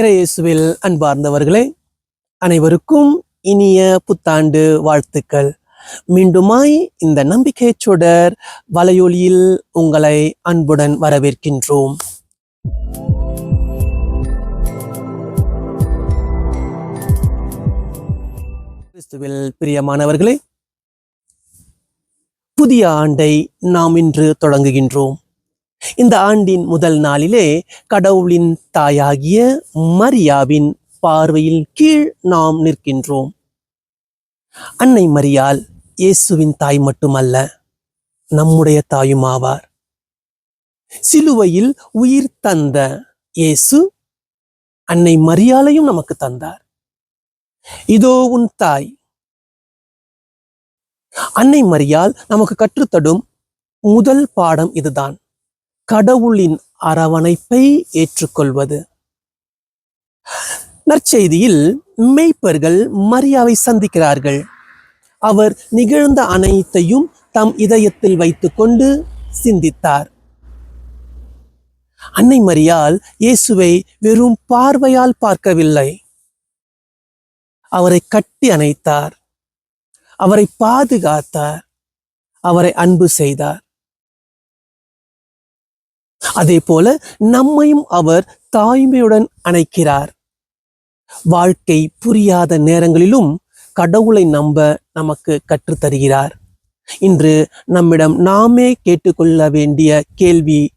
இறையேசுவில் அன்பார்ந்தவர்களே அனைவருக்கும் இனிய புத்தாண்டு வாழ்த்துக்கள். மீண்டுமாய் இந்த நம்பிக்கை சுடர் வலையொலியில் உங்களை அன்புடன் வரவேற்கின்றோம். கிறிஸ்துவில் பிரியமானவர்களே புதிய ஆண்டை நாம் இன்று தொடங்குகின்றோம். இந்த ஆண்டின் முதல் நாளிலே கடவுளின் தாயாகிய மரியாவின் பார்வையில் கீழ் நாம் நிற்கின்றோம். அன்னை மரியால் இயேசுவின் தாய் மட்டுமல்ல நம்முடைய தாயும் ஆவார் சிலுவையில் உயிர் தந்த இயேசு அன்னை மரியாலையும் நமக்கு தந்தார். இதோ உன் தாய். அன்னை மரியால் நமக்கு கற்றுத்தடும் முதல் பாடம் இதுதான். கடவுளின் அரவணைப்பை ஏற்றுக்கொள்வது. நற்செய்தியில் மெய்ப்பர்கள் மரியாவை சந்திக்கிறார்கள். அவர் நிகழ்ந்த அனைத்தையும் தம் இதயத்தில் வைத்துக்கொண்டு சிந்தித்தார். அன்னை மரியால் இயேசுவை வெறும் பார்வையால் பார்க்கவில்லை. அவரை கட்டி அணைத்தார். அவரை பாதுகாத்தார். அவரை அன்பு செய்தார். அதே போல நம்மையும் அவர் தாய்மையுடன் அணைக்கிறார். வாழ்க்கை புரியாத நேரங்களிலும் கடவுளை நம்ப நமக்கு கற்றுத்தருகிறார். இன்று நம்மிடம் நாமே கேட்டுக்கொள்ள வேண்டிய கேள்வி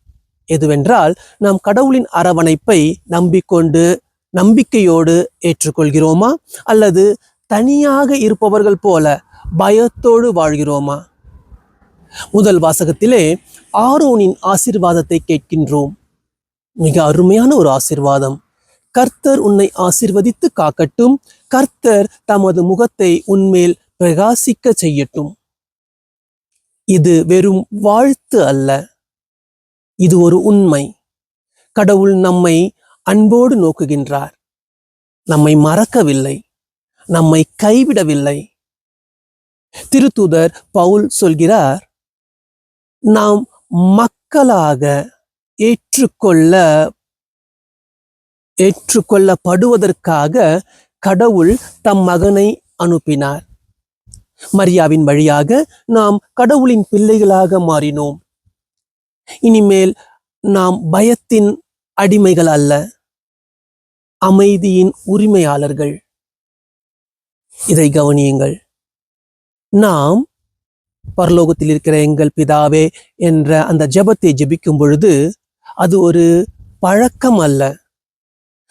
எதுவென்றால் நாம் கடவுளின் அரவணைப்பை நம்பிக்கொண்டு நம்பிக்கையோடு ஏற்றுக்கொள்கிறோமா? அல்லது தனியாக இருப்பவர்கள் போல பயத்தோடு வாழ்கிறோமா? முதல் வாசகத்திலே ஆரோனின் ஆசிர்வாதத்தை கேட்கின்றோம். மிக அருமையான ஒரு ஆசிர்வாதம். கர்த்தர் உன்னை ஆசிர்வதித்து காக்கட்டும். கர்த்தர் தமது முகத்தை உன்மேல் பிரகாசிக்க செய்யட்டும். இது வெறும் வாழ்த்து அல்ல. இது ஒரு உண்மை. கடவுள் நம்மை அன்போடு நோக்குகின்றார். நம்மை மறக்கவில்லை. நம்மை கைவிடவில்லை. திருத்தூதர் பவுல் சொல்கிறார் நாம் மக்களாக ஏற்றுக்கொள்ள ஏற்றுக்கொள்ளப்படுவதற்காக கடவுள் தம் மகனை அனுப்பினார். மரியாவின் வழியாக நாம் கடவுளின் பிள்ளைகளாக மாறினோம். இனிமேல் நாம் பயத்தின் அடிமைகள் அல்ல அமைதியின் உரிமையாளர்கள். இதை கவனியுங்கள். நாம் பரலோகத்தில் இருக்கிற எங்கள் பிதாவே என்ற அந்த ஜெபத்தை ஜபிக்கும் பொழுது அது ஒரு பழக்கம் அல்ல.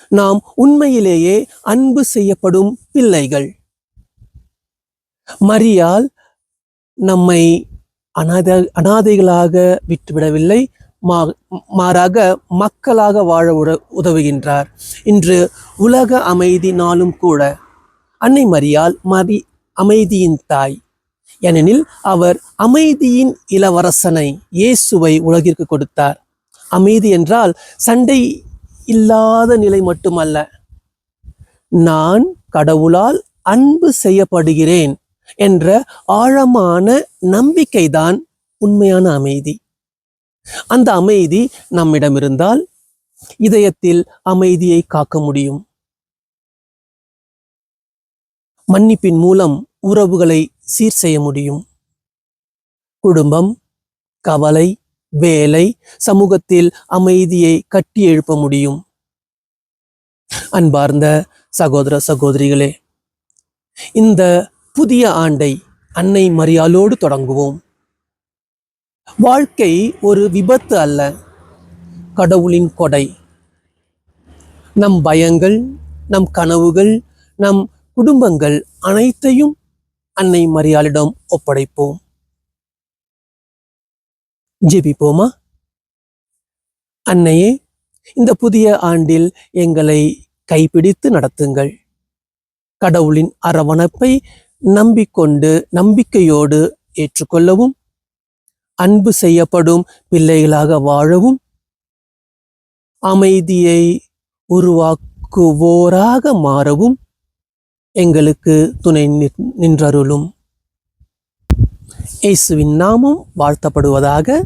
நாம் உண்மையிலேயே அன்பு செய்யப்படும் பிள்ளைகள். மரியால் நம்மை அநாத அனாதைகளாக விட்டுவிடவில்லை மா மாறாக மக்களாக வாழ உட உதவுகின்றார். இன்று உலக அமைதி நாளும் கூட அன்னை மரியால் மரி அமைதியின் தாய். ஏனெனில் அவர் அமைதியின் இளவரசனை இயேசுவை உலகிற்கு கொடுத்தார். அமைதி என்றால் சண்டை இல்லாத நிலை மட்டுமல்ல. நான் கடவுளால் அன்பு செய்யப்படுகிறேன் என்ற ஆழமான நம்பிக்கைதான் உண்மையான அமைதி. அந்த அமைதி நம்மிடம் இருந்தால் இதயத்தில் அமைதியை காக்க முடியும். மன்னிப்பின் மூலம் உறவுகளை சீர் செய்ய முடியும். குடும்பம் கவலை வேலை சமூகத்தில் அமைதியை கட்டி எழுப்ப முடியும். அன்பார்ந்த சகோதர சகோதரிகளே இந்த புதிய ஆண்டை அன்னை மரியாளோடு தொடங்குவோம். வாழ்க்கை ஒரு விபத்து அல்ல கடவுளின் கொடை. நம் பயங்கள் நம் கனவுகள் நம் குடும்பங்கள் அனைத்தையும் அன்னை மரியாளிடம் ஒப்படைப்போம். ஜெபிப்போமா? அன்னையே இந்த புதிய ஆண்டில் எங்களை கைப்பிடித்து நடத்துங்கள். கடவுளின் அரவணைப்பை நம்பிக்கொண்டு நம்பிக்கையோடு ஏற்றுக்கொள்ளவும் அன்பு செய்யப்படும் பிள்ளைகளாக வாழவும் அமைதியை உருவாக்குவோராக மாறவும் எங்களுக்கு துணை நின்- நின்றருளும். இயேசுவின் நாமம் வாழ்த்தப்படுவதாக